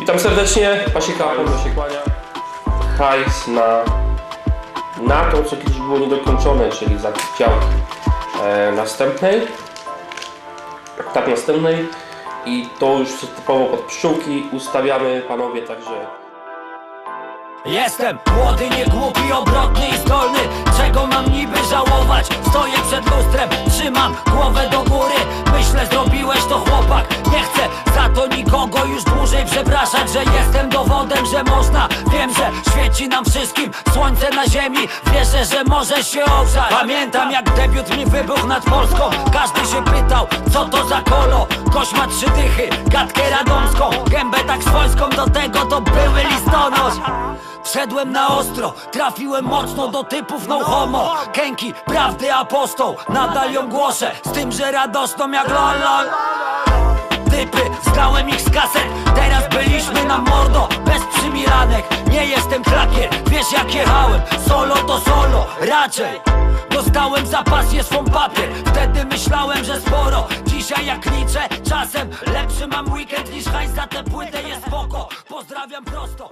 Witam serdecznie, Pasika Apollo się kłania. Hajs na, na to, co kiedyś było niedokończone, czyli zakup dział e, następnej, etap następnej. I to już typowo pod pszczółki ustawiamy panowie, także Jestem młody, nie głupi, obrotny i zdolny. Czego mam niby żałować? Stoję przed lustrem, trzymam głowę do góry. Myślę, zrobiłeś to chłopak to nikogo już dłużej przepraszać Że jestem dowodem, że można. Wiem, że świeci nam wszystkim słońce na ziemi. Wierzę, że możesz się ogrzać. Pamiętam jak debiut mi wybuchł nad Polską. Każdy się pytał, co to za kolo. Gość ma trzy dychy, gadkę radomską. Gębę tak swojską, do tego to były listonosz. Wszedłem na ostro, trafiłem mocno do typów no homo. Kęki, prawdy apostoł, nadal ją głoszę. Z tym, że radosną jak lol lol Typy, ich z kaset. Teraz byliśmy na mordo, bez przymilanek Nie jestem klakier, wiesz jak jechałem. Solo to solo, raczej. Dostałem za pasję swą papier. Wtedy myślałem, że sporo. Dzisiaj jak liczę, czasem lepszy mam weekend niż hajs. Za tę płytę jest spoko. Pozdrawiam prosto